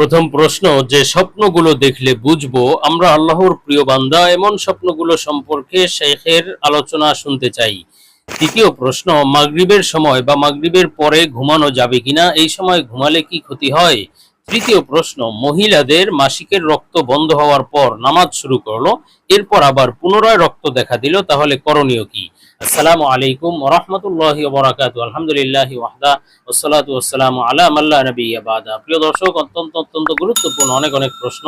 প্রথম প্রশ্ন, যে স্বপ্নগুলো দেখলে বুঝব, আমরা আল্লাহর প্রিয় বান্দা, এমন স্বপ্নগুলো সম্পর্কে শেখের আলোচনা শুনতে চাই। দ্বিতীয় প্রশ্ন, মাগরিবের সময় বা মাগরিবের পরে ঘুমানো যাবে কিনা, এই সময় ঘুমালে কি ক্ষতি হয়? তৃতীয় প্রশ্ন, মহিলাদের মাসিকের রক্ত বন্ধ হওয়ার পর নামাজ শুরু করল, এরপর আবার পুনরায় রক্ত দেখা দিল, তাহলে করণীয় কি? আসসালামু আলাইকুম রহমতুল্লাহ বরাকাত আলহামদুলিল্লাহ ওয়াহদা ওসালাতু ওসালাম আলা মাল্লা নবী আবাদা প্রিয় দর্শক, অত্যন্ত অত্যন্ত গুরুত্বপূর্ণ অনেক অনেক প্রশ্ন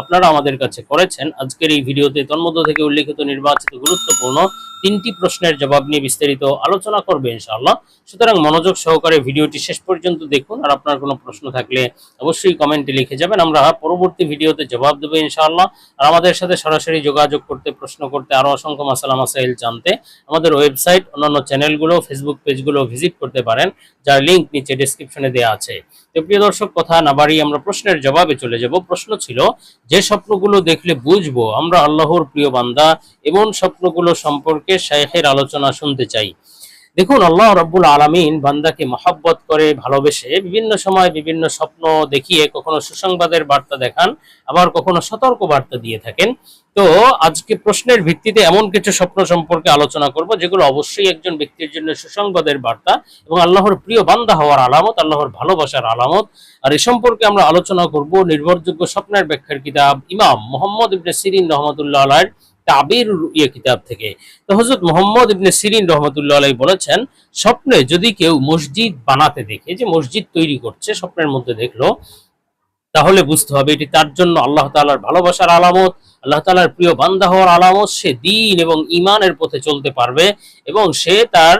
আপনারা আমাদের কাছে করেছেন। আজকের এই ভিডিওতে তন্মধ্য থেকে উল্লেখিত নির্বাচিত গুরুত্বপূর্ণ তিনটি প্রশ্নের জবাব নিয়ে বিস্তারিত আলোচনা করবে ইনশাআল্লাহ। সুতরাং মনোযোগ সহকারে ভিডিওটি শেষ পর্যন্ত দেখুন। আর আপনার কোনো প্রশ্ন থাকলে অবশ্যই কমেন্টে লিখে যাবেন। আমরা পরবর্তী ভিডিওতে জবাব দেবো ইনশাআল্লাহ। আর আমাদের সাথে সরাসরি যোগাযোগ করতে, প্রশ্ন করতে আরও অসংখ্য মাসালা মাসাইল জানতে আমাদের ওয়েবসাইট অন্যান্য চ্যানেলগুলো ফেসবুক পেজগুলো ভিজিট করতে পারেন, যার লিঙ্ক নিচে ডিসক্রিপশনে দেওয়া আছে। তো প্রিয় দর্শক, কথা না বাড়িয়ে আমরা প্রশ্নের জবাবে চলে যাব। প্রশ্ন ছিল, যে স্বপ্নগুলো দেখলে বুঝব, আমরা আল্লাহর প্রিয় বান্দা এমন স্বপ্নগুলো সম্পর্কে শাইখের আলোচনা শুনতে চাই। দেখুন, আল্লাহ রব্বুল আলামিন বান্দাকে মহাব্বত করে, ভালোবেসে বিভিন্ন সময় বিভিন্ন স্বপ্ন দেখিয়ে কখনো সুসংবাদের বার্তা দেখান, আবার কখনো সতর্ক বার্তা দিয়ে থাকেন। তো আজকে প্রশ্নের ভিত্তিতে এমন কিছু স্বপ্ন সম্পর্কে আলোচনা করব, যেগুলো অবশ্যই একজন ব্যক্তির জন্য সুসংবাদের বার্তা এবং আল্লাহর প্রিয় বান্দা হওয়ার আলামত, আল্লাহর ভালোবাসার আলামত। আর এ সম্পর্কে আমরা আলোচনা করব নির্ভরযোগ্য স্বপ্নের ব্যাখ্যার কিতাব ইমাম মোহাম্মদ ইবনে সিরিন রহমতুল্লাহ আলাইর তাবির ইয়ে কিতাব থেকে। তো হজরত মোহাম্মদ ইবনে সিরিন রহমতুল্লাহ আলাই বলেছেন, স্বপ্নে যদি কেউ মসজিদ বানাতে দেখে, যে মসজিদ তৈরি করছে, স্বপ্নের মধ্যে দেখল, তাহলে বুঝতে হবে এটি তার জন্য আল্লাহ তালার ভালোবাসার আলামত। আল্লাহ তালার প্রিয় বান্দা হওয়ার আলামত, সে দিন এবং ইমানের পথে চলতে পারবে এবং সে তার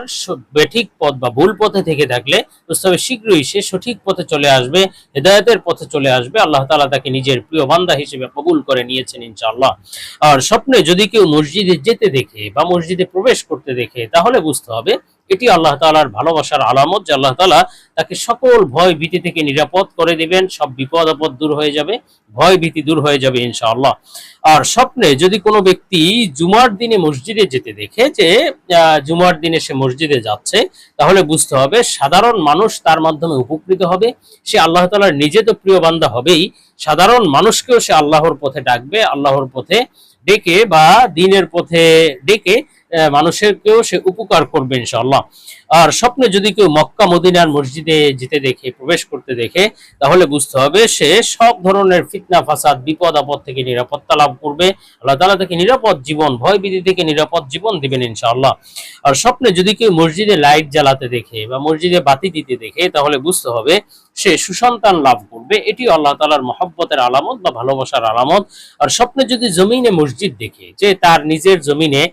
বেঠিক পথ বা ভুল পথে থেকে থাকলে হবে শীঘ্রই সে সঠিক পথে চলে আসবে, হেদায়তের পথে চলে আসবে। আল্লাহ তালা তাকে নিজের প্রিয় বান্দা হিসেবে কবুল করে নিয়েছেন ইনশাআল্লাহ। আর স্বপ্নে যদি কেউ মসজিদে যেতে দেখে বা মসজিদে প্রবেশ করতে দেখে, তাহলে বুঝতে হবে এটি আল্লাহ তালার ভালোবাসার আলামত যে আল্লাহ তালা তাকে সকল ভয় ভীতি থেকে নিরাপদ করে দিবেন, সব বিপদ আপদ দূর হয়ে যাবে, ভয় ভীতি দূর হয়ে যাবে ইনশাআল্লাহ। আর স্বপ্নে যদি কোনো ব্যক্তি জুমার দিনে মসজিদে যেতে দেখে যে জুমার দিনে সে মসজিদে যাচ্ছে, তাহলে বুঝতে হবে সাধারণ মানুষ তার মাধ্যমে উপকৃত হবে, সে আল্লাহ তালার নিজে তো প্রিয় বান্ধা হবেই, সাধারণ মানুষকেও সে আল্লাহর পথে ডাকবে, আল্লাহর পথে ডেকে বা দিনের পথে ডেকে মানুষেরকেও সে উপকার করবে ইনশাআল্লাহ। আর স্বপ্নে যদি কেউ মক্কা, মদিনার মসজিদে যেতে দেখে, প্রবেশ করতে দেখে, তাহলে বুঝতে হবে সে সব ধরনের ফিতনা, ফাসাদ, বিপদ, আপদ থেকে নিরাপত্তা লাভ করবে। আল্লাহ তালা তাকে নিরাপদ জীবন ভয় থেকে নিরাপদ জীবন দিবেন ইনশাআল্লাহ। আর স্বপ্নে যদি কেউ মসজিদে লাইট জ্বালাতে দেখে বা মসজিদে বাতি দিতে দেখে, তাহলে বুঝতে হবে সে সুসন্তান লাভ করবে। এটি আল্লাহ তালার মহব্বতের আলামত বা ভালোবাসার আলামত। আর স্বপ্নে যদি জমিনে মসজিদ দেখে, যে তার নিজের জমিনে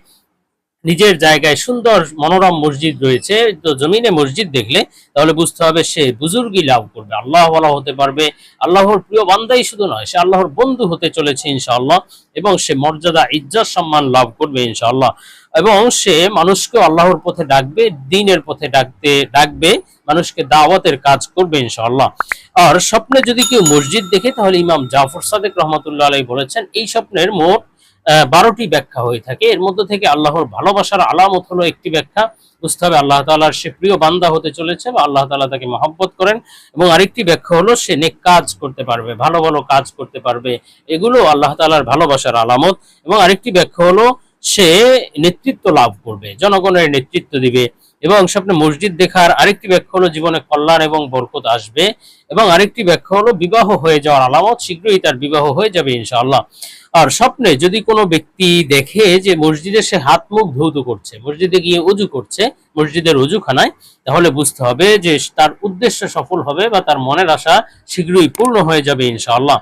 নিজের জায়গায় সুন্দর মনোরম মসজিদ রয়েছে, তো জমিনে মসজিদ দেখলে তাহলে বুঝতে হবে সে বুজুর্গি লাভ করবে। আল্লাহ বলা হতে পারবে, আল্লাহর প্রিয় বান্দাই শুধু নয়, সে আল্লাহর বন্ধু হতে চলেছে ইনশাআল্লাহ, এবং সে মর্যাদা, ইজ্জত, সম্মান লাভ করবে ইনশাআল্লাহ। এবং সে মানুষকে আল্লাহর পথে ডাকবে, দিনের পথে ডাকতে, ডাকবে, মানুষকে দাওয়াতের কাজ করবে ইনশাআল্লাহ। আর স্বপ্নে যদি কেউ মসজিদ দেখে, তাহলে ইমাম জাফর সাদেক রহমতুল্লাহ আলাই বলেছেন, এই স্বপ্নের মোট বারোটি ব্যাখ্যা হয়ে থাকে। এর মধ্যে থেকে আল্লাহর ভালোবাসার আলামত হলো একটি ব্যাখ্যা। বুঝতে হবে আল্লাহ তালার সে প্রিয় বান্দা হতে চলেছে বা আল্লাহ তালা তাকে মহব্বত করেন এবং আরেকটি ব্যাখ্যা হলো সে নেক কাজ করতে পারবে, ভালো ভালো কাজ করতে পারবে। এগুলো আল্লাহ তালার ভালোবাসার আলামত। এবং আরেকটি ব্যাখ্যা হলো সে নেতৃত্ব লাভ করবে, জনগণের নেতৃত্ব দিবে। এবং স্বপ্নে মসজিদ দেখার আরেকটি ব্যাখ্যা হলো জীবনে কল্যাণ এবং বরকত আসবে। এবং আরেকটি ব্যাখ্যা হলো বিবাহ হয়ে যাওয়ার আলামত, শীঘ্রই তার বিবাহ হয়ে যাবে ইনশাআল্লাহ। আর স্বপ্নে যদি কোনো ব্যক্তি দেখে যে মসজিদে সে হাত মুখ ধৌত করছে, মসজিদে গিয়ে উজু করছে, মসজিদের উজুখানায়, তাহলে বুঝতে হবে যে তার উদ্দেশ্য সফল হবে বা তার মনের আশা শীঘ্রই পূর্ণ হয়ে যাবে ইনশাআল্লাহ।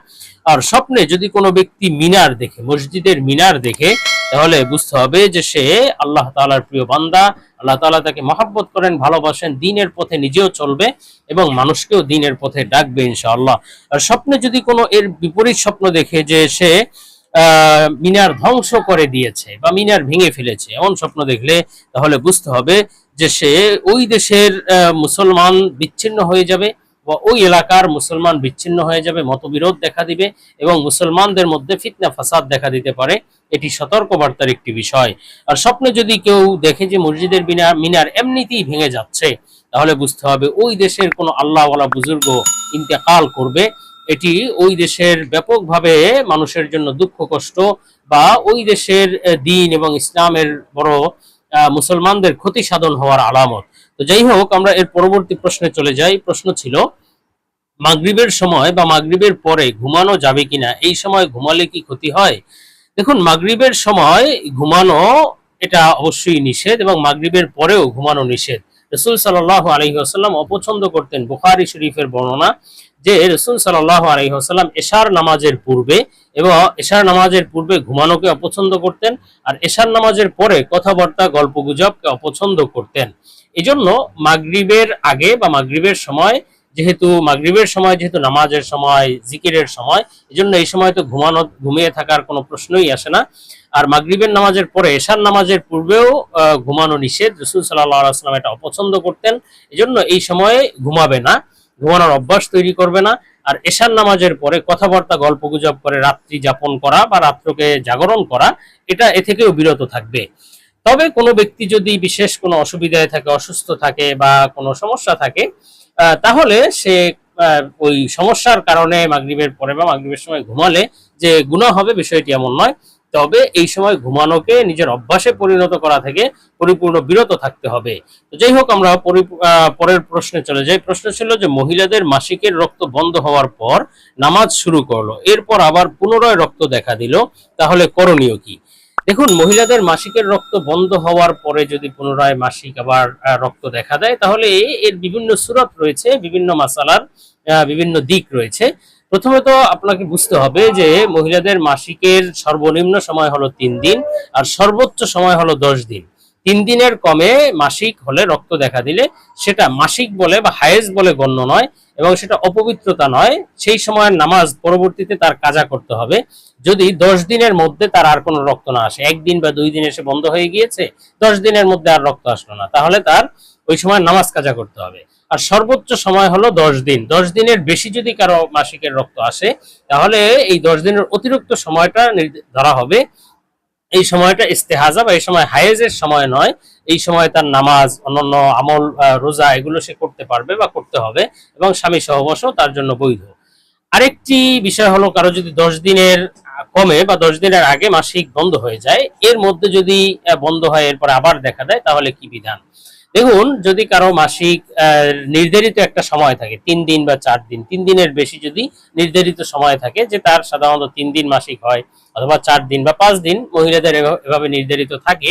আর স্বপ্নে যদি কোনো ব্যক্তি মিনার দেখে, মসজিদের মিনার দেখে তাহলে বুঝতে হবে যে সে আল্লাহ তাআলার প্রিয় বান্দা। আল্লাহ তাআলা তাকে মহাব্বত করেন, ভালোবাসেন, দিনের পথে নিজেও চলবে এবং মানুষকেও দিনের পথে ডাকবে ইনশাআল্লাহ। আর স্বপ্নে যদি কোনো এর বিপরীত স্বপ্ন দেখে যে সে মিনার ধ্বংস করে দিয়েছে বা মিনার ভেঙে ফেলেছে, এমন স্বপ্ন দেখলে তাহলে বুঝতে হবে যে সে ওই দেশের মুসলমান বিচ্ছিন্ন হয়ে যাবে। ওই এলাকার মুসলমান বিচ্ছিন্ন হয়ে যাবে, মতবিরোধ দেখা দিবে এবং মুসলমানদের মধ্যে ফিতনা, ফাসাদ দেখা দিতে পারে। এটি সতর্কবার্তার একটি বিষয়। আর স্বপ্নে যদি কেউ দেখে যে মসজিদের মিনার মিনার এমনিতেই ভেঙে যাচ্ছে, তাহলে বুঝতে হবে ওই দেশের কোনো আল্লাহওয়ালা বুজুর্গ ইন্তেকাল করবে। এটি ওই দেশের ব্যাপকভাবে মানুষের জন্য দুঃখ, কষ্ট বা ওই দেশের দিন এবং ইসলামের বড় মুসলমানদের ক্ষতি সাধন হওয়ার আলামত। তো যাই হোক, আমরা এর পরবর্তী প্রশ্নে চলে যাই। প্রশ্ন ছিল, মাগরিবের সময় বা মাগরিবের পরে ঘুমানো যাবে কিনা? এই সময় ঘুমালে কি ক্ষতি হয়? দেখুন, মাগরিবের সময় ঘুমানো এটা অবশ্যই নিষেধ এবং মাগরিবের পরেও ঘুমানো নিষেধ। রসুল সাল্লাহ আলহিহাস্লাম অপছন্দ করতেন বুখারি শরীফের বর্ণনা। যে রসুল সাল্লাহ আলহি আসাল্লাম এশার নামাজের পূর্বে এবং এশার নামাজের পূর্বে ঘুমানোকে অপছন্দ করতেন আর এশার নামাজের পরে কথাবার্তা, গল্পগুজবকে অপছন্দ করতেন। এজন্য মাগরিবের আগে বা মাগরিবের সময়, যেহেতু মাগরিবের সময়, যেহেতু নামাজের সময়, জিকিরের সময়, এজন্য এই সময় তো ঘুমানো, ঘুমিয়ে থাকার কোনো প্রশ্নই আসে না। আর মাগরিবের নামাজের পরে, এশার নামাজের পূর্বেও ঘুমানো নিষেধ। রসুল সাল্লাহ আসলাম এটা অপছন্দ করতেন। এজন্য এই সময়ে ঘুমাবে না। ঘুমানোর অভ্যাস তৈরি করবে না। আর এশার নামাজের পরে কথাবার্তা গল্প গুজব করে রাত্রি যাপন করা বা রাত্রকে জাগরণ করা, এটা এ থেকেও বিরত থাকবে। তবে কোনো ব্যক্তি যদি বিশেষ কোনো অসুবিধায় থাকে, অসুস্থ থাকে বা কোনো সমস্যা থাকে তাহলে সে ওই সমস্যার কারণে মাগরিবের পরে বা মাগরিবের সময় ঘুমালে যে গুনাহ হবে বিষয়টি এমন নয়। তবে এই সময় ঘুমানোকে নিজের অভ্যাসে পরিণত করা থেকে পরিপূর্ণ বিরত থাকতে হবে। তো যাই হোক, আমরা পরের প্রশ্নে চলে যাই। প্রশ্ন ছিল যে, মহিলাদের মাসিকের রক্ত বন্ধ হওয়ার পর নামাজ শুরু করল, এরপর আবার পুনরায় রক্ত দেখা দিল, তাহলে করণীয় কি? দেখুন, মহিলাদের মাসিকের রক্ত বন্ধ হওয়ার পরে যদি পুনরায় মাসিক আবার রক্ত দেখা দেয়, তাহলে এর বিভিন্ন সুরত রয়েছে, বিভিন্ন মাসালার বিভিন্ন দিক রয়েছে। প্রথমে তো আপনাকে বুঝতে হবে যে মহিলাদের মাসিকের সর্বনিম্ন সময় হলো তিন দিন আর সর্বোচ্চ সময় হলো দশ দিন। তিন দিনের কমে মাসিক হলে রক্ত দেখা দিলে সেটা মাসিক বলে বা হায়েজ বলে গণ্য নয় এবং সেটা অপবিত্রতা নয়। সেই সময়ের নামাজ পরবর্তীতে তার কাজা করতে হবে। যদি দশ দিনের মধ্যে তার আর কোনো রক্ত না আসে, একদিন বা দুই দিন এসে বন্ধ হয়ে গিয়েছে, দশ দিনের মধ্যে আর রক্ত আসলো না, তাহলে তার ওই সময় নামাজ কাজা করতে হবে। আর সর্বোচ্চ সময় হলো দশ দিন। দশ দিনের বেশি যদি কারও মাসিকের রক্ত আসে, তাহলে এই দশ দিনের অতিরিক্ত সময়টা ধরা হবে। এই সময়টা ইস্তেহাজা বা এই সময় হায়েজের সময় নয়। এই সময় তার নামাজ, অন্যান্য আমল রোজা এগুলো সে করতে পারবে বা করতে হবে এবং স্বামী সহবাসও তার জন্য বৈধ। আরেকটি বিষয় হলো কারও যদি দশ দিনের কমে বা দশ দিনের আগে মাসিক বন্ধ হয়ে যায়, এর মধ্যে যদি বন্ধ হয়, এরপর আবার দেখা দেয়, তাহলে কি বিধান? দেখুন, যদি কারও মাসিক নির্ধারিত একটা সময় থাকে, তিন দিন বা চার দিন, তিন দিনের বেশি যদি নির্ধারিত সময় থাকে যে তার সাধারণত তিন দিন মাসিক হয় অথবা চার দিন বা পাঁচ দিন মহিলাদের এভাবে নির্ধারিত থাকে।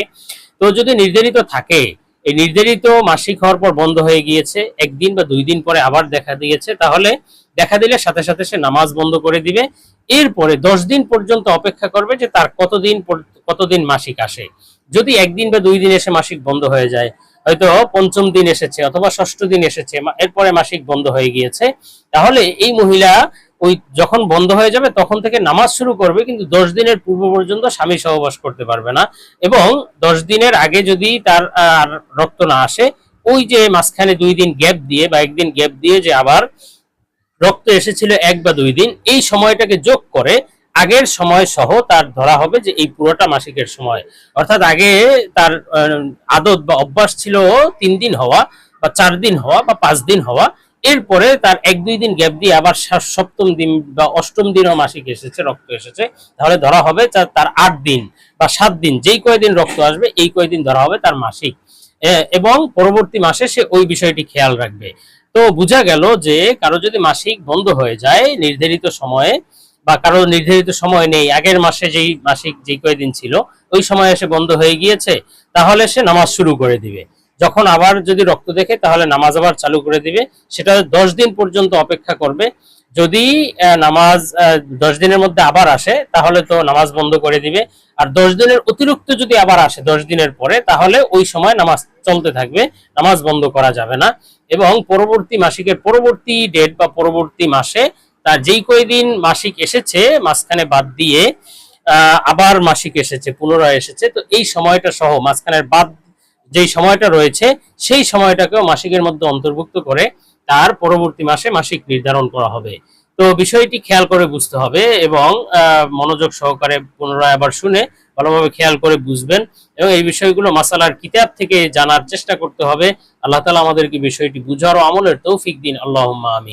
তো যদি নির্ধারিত থাকে, এই নির্ধারিত মাসিক হওয়ার পর বন্ধ হয়ে গিয়েছে, একদিন বা দুই দিন পরে আবার দেখা দিয়েছে, তাহলে দেখা দিলে সাথে সাথে সে নামাজ বন্ধ করে দিবে। এরপরে দশ দিন পর্যন্ত অপেক্ষা করবে যে তার কতদিন কতদিন মাসিক আসে। যদি একদিন বা দুই দিন এসে মাসিক বন্ধ হয়ে যায় হয়তো পঞ্চম দিন এসেছে অথবা ষষ্ঠ দিন এসেছে এরপরে মাসিক বন্ধ হয়ে গিয়েছে। তাহলে এই মহিলা ওই যখন বন্ধ হয়ে যাবে তখন থেকে নামাজ শুরু করবে, কিন্তু দশ দিনের পূর্ব পর্যন্ত স্বামী সহবাস করতে পারবে না। এবং দশ দিনের আগে যদি তার, আর রক্ত না আসে, ওই যে মাঝখানে দুই দিন গ্যাপ দিয়ে বা একদিন গ্যাপ দিয়ে যে আবার রক্ত এসেছিল এক বা দুই দিন, এই সময়টাকে যোগ করে আগের সময় সহ তার ধরা হবে যে এই পুরোটা মাসিকের সময়। অর্থাৎ আগে তার আদত বা অভ্যাস ছিল তিন দিন হওয়া বা চার দিন হওয়া বা পাঁচ দিন হওয়া। এরপরে তার এক দুই দিন গ্যাপ দিয়ে আবার সপ্তম দিন বা অষ্টম দিনও মাসিক এসেছে, রক্ত এসেছে। তাহলে ধরা হবে তার আট দিন বা সাত দিন। যেই কয়দিন রক্ত আসবে, এই কয়দিন ধরা হবে তার মাসিক। এবং পরবর্তী মাসে সে ওই বিষয়টি খেয়াল রাখবে। তো বোঝা গেল যে কারও যদি মাসিক বন্ধ হয়ে যায়, নির্ধারিত সময়ে বা কারও নির্ধারিত সময় নেই, আগের মাসে যেই মাসিক যেই কয়দিন ছিল, ওই সময় এসে বন্ধ হয়ে গিয়েছে, তাহলে সে নামাজ শুরু করে দিবে। যখন আবার যদি রক্ত দেখে, তাহলে নামাজ আবার চালু করে দিবে। সেটা দশ দিন পর্যন্ত অপেক্ষা করবে। যদি নামাজ দশ দিনের মধ্যে আবার আসে, তাহলে তো নামাজ বন্ধ করে দিবে। আর দশ দিনের অতিরিক্ত যদি আবার আসে দশ দিনের পরে, তাহলে ওই সময় নামাজ চলতে থাকবে, নামাজ বন্ধ করা যাবে না। এবং পরবর্তী মাসিকের পরবর্তী ডেট বা পরবর্তী মাসে তার যেই কয়দিন মাসিক এসেছে, মাঝখানে বাদ দিয়ে আবার মাসিক এসেছে, পুনরায় এসেছে, তো এই সময়টা সহ মাঝখানের বাদ যেই সময়টা রয়েছে, সেই সময়টাকেও মাসিকের মধ্যে অন্তর্ভুক্ত করে তার পরবর্তী মাসে মাসিক নির্ধারণ করা হবে। তো বিষয়টি খেয়াল করে বুঝতে হবে এবং মনোযোগ সহকারে পুনরায় আবার শুনে ভালোভাবে খেয়াল করে বুঝবেন এবং এই বিষয়গুলো মাসালার কিতাব থেকে জানার চেষ্টা করতে হবে। আল্লাহ তালা আমাদেরকে বিষয়টি বুঝার ও আমলের তৌফিক দিন। আল্লাহ আমি